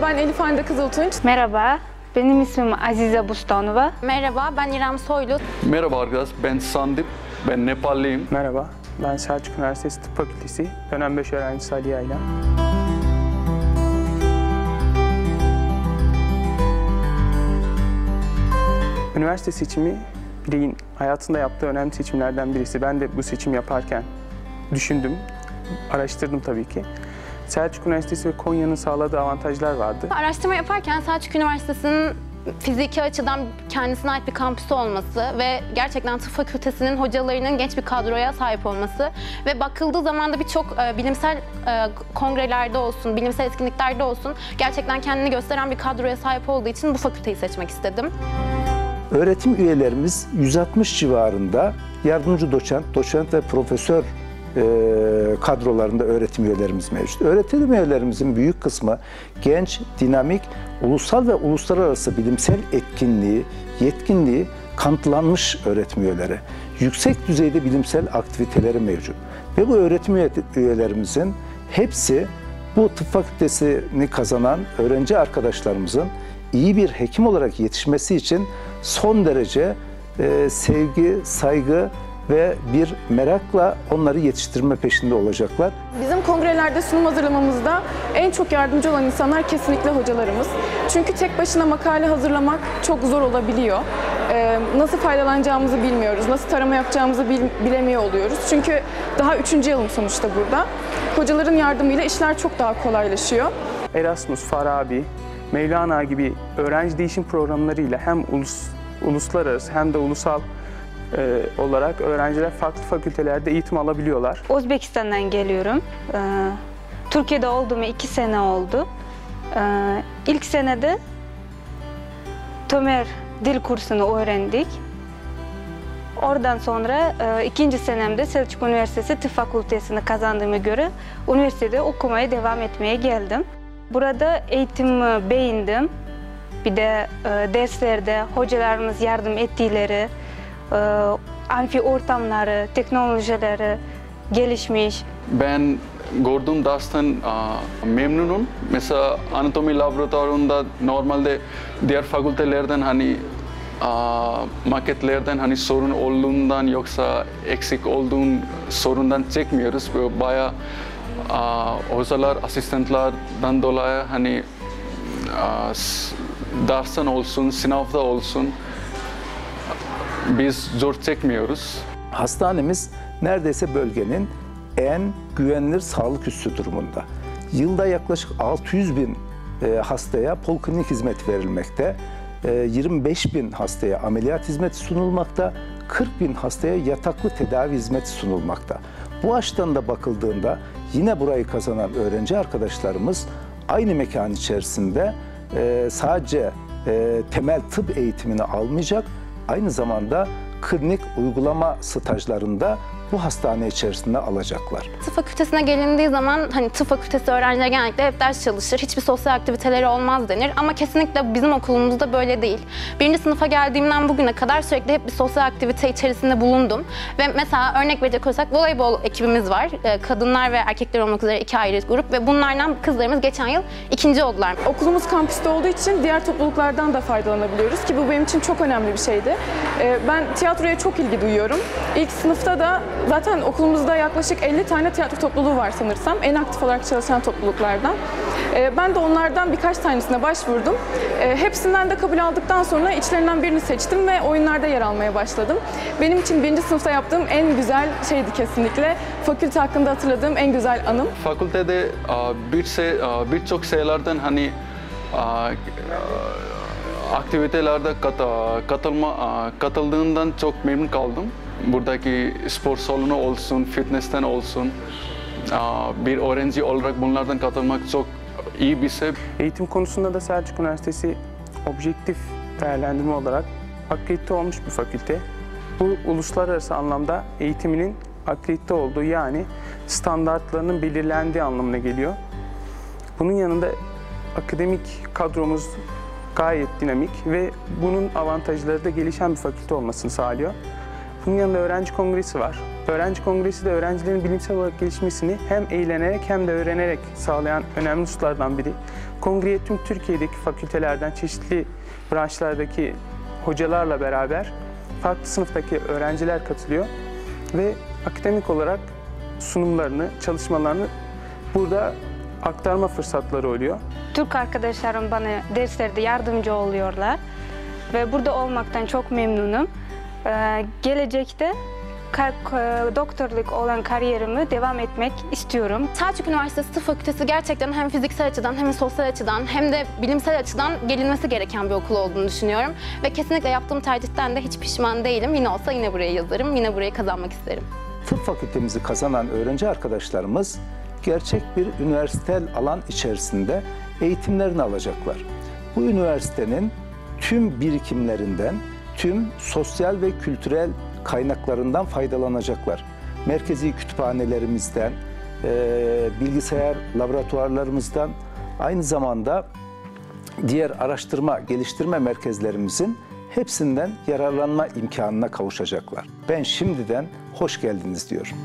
Merhaba, ben Elif Hande Kızıltunç. Merhaba, benim ismim Azize Bustanova. Merhaba, ben İrem Soylu. Merhaba arkadaşlar, ben Sandip, ben Nepalliyim. Merhaba, ben Selçuk Üniversitesi Tıp Fakültesi dönem 5 öğrencisi Ali Yaylan. Üniversite seçimi bireyin hayatında yaptığı önemli seçimlerden birisi. Ben de bu seçim yaparken düşündüm, araştırdım tabii ki. Selçuk Üniversitesi ve Konya'nın sağladığı avantajlar vardı. Araştırma yaparken Selçuk Üniversitesi'nin fiziki açıdan kendisine ait bir kampüsü olması ve gerçekten tıp fakültesinin hocalarının genç bir kadroya sahip olması ve bakıldığı zaman da birçok e, bilimsel e, kongrelerde olsun, bilimsel etkinliklerde olsun gerçekten kendini gösteren bir kadroya sahip olduğu için bu fakülteyi seçmek istedim. Öğretim üyelerimiz 160 civarında yardımcı doçent, doçent ve profesör kadrolarında öğretim üyelerimiz mevcut. Öğretim üyelerimizin büyük kısmı genç, dinamik, ulusal ve uluslararası bilimsel etkinliği, yetkinliği kanıtlanmış öğretim üyeleri. Yüksek düzeyde bilimsel aktiviteleri mevcut. Ve bu öğretim üyelerimizin hepsi bu tıp fakültesini kazanan öğrenci arkadaşlarımızın iyi bir hekim olarak yetişmesi için son derece e, sevgi, saygı ve bir merakla onları yetiştirme peşinde olacaklar. Bizim kongrelerde sunum hazırlamamızda en çok yardımcı olan insanlar kesinlikle hocalarımız. Çünkü tek başına makale hazırlamak çok zor olabiliyor. Ee, nasıl faydalanacağımızı bilmiyoruz, nasıl tarama yapacağımızı bil, bilemiyor oluyoruz. Çünkü daha üçüncü yılım sonuçta burada. Hocaların yardımıyla işler çok daha kolaylaşıyor. Erasmus, Farabi, Mevlana gibi öğrenci değişim programlarıyla hem ulus, uluslararası hem de ulusal e, olarak öğrenciler farklı fakültelerde eğitim alabiliyorlar. Özbekistan'dan geliyorum. Ee, Türkiye'de olduğum iki sene oldu. Ee, ilk senede Tömer dil kursunu öğrendik. Oradan sonra e, ikinci senemde Selçuk Üniversitesi Tıp Fakültesini kazandığıma göre üniversitede okumaya devam etmeye geldim. Burada eğitimi beğendim. Bir de e, derslerde hocalarımız yardım ettiğleri, e, amfi ortamları, teknolojileri gelişmiş. Ben gördüğüm dersten memnunum. Mesela anatomi laboratuvarında normalde diğer fakültelerden hani maketlerden hani sorun olduğundan yoksa eksik olduğun sorundan çekmiyoruz. Böyle bayağı hocalar, asistantlardan dolayı hani dersten olsun, sınavda olsun biz zor çekmiyoruz. Hastanemiz neredeyse bölgenin en güvenilir sağlık üssü durumunda. Yılda yaklaşık 600 bin e, hastaya poliklinik hizmet verilmekte. E, 25 bin hastaya ameliyat hizmeti sunulmakta. 40 bin hastaya yataklı tedavi hizmeti sunulmakta. Bu açıdan da bakıldığında yine burayı kazanan öğrenci arkadaşlarımız aynı mekan içerisinde e, sadece e, temel tıp eğitimini almayacak, aynı zamanda klinik uygulama stajlarında bu hastane içerisinde alacaklar. Tıp fakültesine gelindiği zaman hani tıp fakültesi öğrencileri genellikle hep ders çalışır, hiçbir sosyal aktiviteleri olmaz denir ama kesinlikle bizim okulumuzda böyle değil. Birinci sınıfa geldiğimden bugüne kadar sürekli hep bir sosyal aktivite içerisinde bulundum ve mesela örnek verecek olursak voleybol ekibimiz var. Ee, Kadınlar ve erkekler olmak üzere iki ayrı grup ve bunlardan kızlarımız geçen yıl ikinci oldular. Okulumuz kampüste olduğu için diğer topluluklardan da faydalanabiliyoruz ki bu benim için çok önemli bir şeydi. Ee, Ben tiyatroya çok ilgi duyuyorum. İlk sınıfta da zaten okulumuzda yaklaşık 50 tane tiyatro topluluğu var sanırsam. En aktif olarak çalışan topluluklardan. Ee, Ben de onlardan birkaç tanesine başvurdum. Ee, Hepsinden de kabul aldıktan sonra içlerinden birini seçtim ve oyunlarda yer almaya başladım. Benim için birinci sınıfta yaptığım en güzel şeydi kesinlikle. Fakülte hakkında hatırladığım en güzel anım. Fakültede birçok şeylerden hani aktivitelerde katılma katıldığından çok memnun kaldım. Buradaki spor salonu olsun, fitness'ten olsun. bir öğrenci olarak bunlardan katılmak çok iyi bir şey. Eğitim konusunda da Selçuk Üniversitesi objektif değerlendirme olarak akredite olmuş bir fakülte. Bu uluslararası anlamda eğitiminin akredite olduğu yani standartlarının belirlendiği anlamına geliyor. Bunun yanında akademik kadromuz gayet dinamik ve bunun avantajları da gelişen bir fakülte olmasını sağlıyor. Bunun yanında öğrenci kongresi var. Öğrenci kongresi de öğrencilerin bilimsel olarak gelişmesini hem eğlenerek hem de öğrenerek sağlayan önemli hususlardan biri. Kongreye tüm Türkiye'deki fakültelerden çeşitli branşlardaki hocalarla beraber farklı sınıftaki öğrenciler katılıyor ve akademik olarak sunumlarını, çalışmalarını burada aktarma fırsatları oluyor. Türk arkadaşlarım bana derslerde yardımcı oluyorlar ve burada olmaktan çok memnunum. Ee, gelecekte doktorluk olan kariyerimi devam etmek istiyorum. Selçuk Üniversitesi Tıp Fakültesi gerçekten hem fiziksel açıdan hem sosyal açıdan hem de bilimsel açıdan gelinmesi gereken bir okul olduğunu düşünüyorum. Ve kesinlikle yaptığım tercihten de hiç pişman değilim. Yine olsa yine buraya yazarım, yine burayı kazanmak isterim. Tıp fakültemizi kazanan öğrenci arkadaşlarımız gerçek bir üniversitel alan içerisinde eğitimlerini alacaklar. Bu üniversitenin tüm birikimlerinden, tüm sosyal ve kültürel kaynaklarından faydalanacaklar. Merkezi kütüphanelerimizden, eee, bilgisayar laboratuvarlarımızdan, aynı zamanda diğer araştırma, geliştirme merkezlerimizin hepsinden yararlanma imkanına kavuşacaklar. Ben şimdiden hoş geldiniz diyorum.